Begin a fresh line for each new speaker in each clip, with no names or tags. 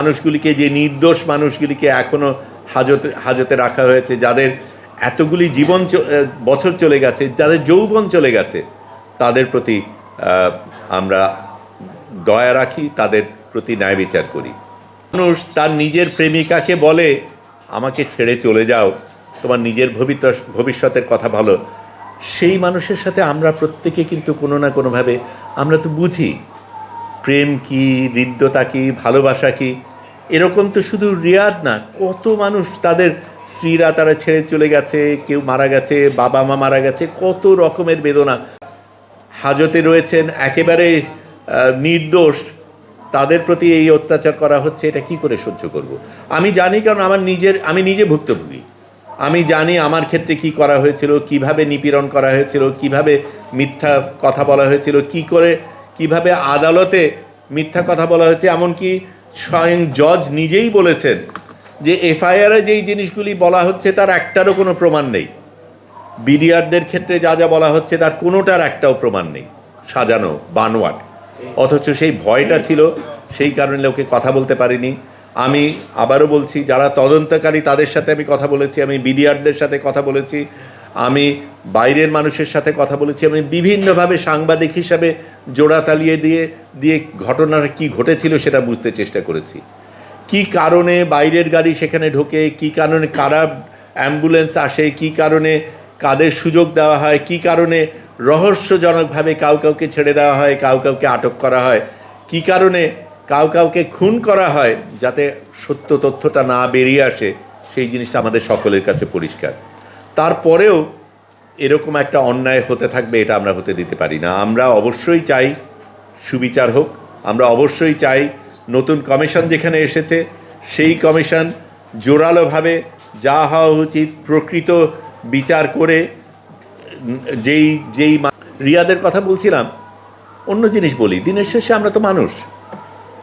মানুষগুলিকে, যে নির্দোষ মানুষগুলিকে এখনও হাজতে হাজতে রাখা হয়েছে, যাদের এতগুলি জীবন বছর চলে গেছে, যাদের যৌবন চলে গেছে, তাদের প্রতি আমরা দয়া রাখি, তাদের প্রতি ন্যায় বিচার করি। মানুষ তার নিজের প্রেমিকাকে বলে, আমাকে ছেড়ে চলে যাও, তোমার নিজের ভবিষ্যতের কথা ভালো। সেই মানুষের সাথে আমরা প্রত্যেকে কিন্তু কোনো না কোনোভাবে, আমরা তো বুঝি, প্রেম কি, হৃদ্যতা কি, ভালোবাসা কি এরকম তো শুধু রিয়াদ না, কত মানুষ তাদের স্ত্রীরা তারা ছেড়ে চলে গেছে, কেউ মারা গেছে, বাবা মা মারা গেছে, কত রকমের বেদনা। হাজতে রয়েছেন একেবারে নির্দোষ। তাদের প্রতি এই অত্যাচার করা হচ্ছে, এটা কি করে সহ্য করব। আমি জানি কারণ আমার নিজের, আমি নিজে ভুক্তভোগী। আমি জানি আমার ক্ষেত্রে কি করা হয়েছিল, কীভাবে নিপীড়ন করা হয়েছিল, কীভাবে মিথ্যা কথা বলা হয়েছিল, কি করে, কীভাবে আদালতে মিথ্যা কথা বলা হয়েছে, এমনকি স্বয়ং জজ নিজেই বলেছেন যে এফআইআরে যেই জিনিসগুলি বলা হচ্ছে তার একটারও কোনো প্রমাণ নেই। বিডিআরদের ক্ষেত্রে যা যা বলা হচ্ছে তার কোনোটার একটাও প্রমাণ নেই। সাজানো, বানোয়াট। অথচ সেই ভয়টা ছিল, সেই কারণে লোকে কথা বলতে পারিনি। আমি আবারও বলছি, যারা তদন্তকারী তাদের সাথে আমি কথা বলেছি, আমি বিডিআরদের সাথে কথা বলেছি। আমি বাইরের মানুষের সাথে কথা বলেছি, আমি বিভিন্নভাবে সাংবাদিক হিসাবে জোড়া তালিয়ে দিয়ে দিয়ে ঘটনার কি ঘটেছিল সেটা বুঝতে চেষ্টা করেছি। কি কারণে বাইরের গাড়ি সেখানে ঢোকে, কি কারণে কারা অ্যাম্বুলেন্স আসে, কি কারণে কাদের সুযোগ দেওয়া হয়, কি কারণে রহস্যজনকভাবে কাউ কাউকে ছেড়ে দেওয়া হয়, কাউ কাউকে আটক করা হয়, কি কারণে কাউ কাউকে খুন করা হয় যাতে সত্য তথ্যটা না বেরিয়ে আসে, সেই জিনিসটা আমাদের সকলের কাছে পরিষ্কার। তারপরেও এরকম একটা অন্যায় হতে থাকবে, এটা আমরা হতে দিতে পারি না। আমরা অবশ্যই চাই সুবিচার হোক, আমরা অবশ্যই চাই নতুন কমিশন যেখানে এসেছে, সেই কমিশন জোরালোভাবে যা হওয়া উচিত, প্রকৃত বিচার করে, যেই যেই রিয়াদের কথা বলছিলাম, অন্য জিনিস বলি, দিনের শেষে আমরা তো মানুষ।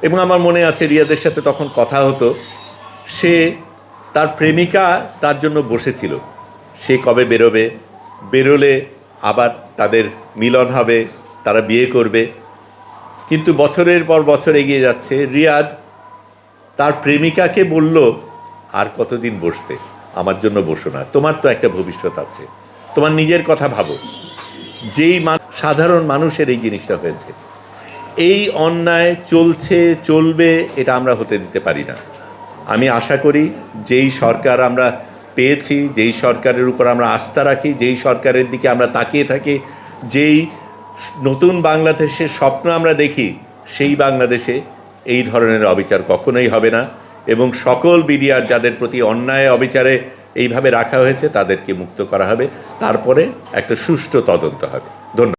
এবং আমার মনে আছে রিয়াদের সাথে তখন কথা হতো, সে তার প্রেমিকা তার জন্য বসেছিল। সে কবে বেরোবে? বেরোলে আবার তাদের মিলন হবে, তারা বিয়ে করবে। কিন্তু বছরের পর বছর এগিয়ে যাচ্ছে। রিয়াদ তার প্রেমিকাকে বলল, আর কতদিন বসবে? আমার জন্য বসো না। তোমার তো একটা ভবিষ্যৎ আছে। তোমার নিজের কথা ভাবো। যেই সাধারণ মানুষের এই জিনিসটা হয়েছে। এই অন্যায় চলছে, চলবে, এটা আমরা হতে দিতে পারি না। আমি আশা করি যেই সরকার আমরা পেয়েছি, যেই সরকারের উপর আমরা আস্থা রাখি, যেই সরকারের দিকে আমরা তাকিয়ে থাকি, যেই নতুন বাংলাদেশের স্বপ্ন আমরা দেখি, সেই বাংলাদেশে এই ধরনের অবিচার কখনোই হবে না এবং সকল বিডিআর যাদের প্রতি অন্যায় অবিচারে এইভাবে রাখা হয়েছে, তাদেরকে মুক্ত করা হবে। তারপরে একটা সুষ্ঠু তদন্ত হবে। ধন্যবাদ।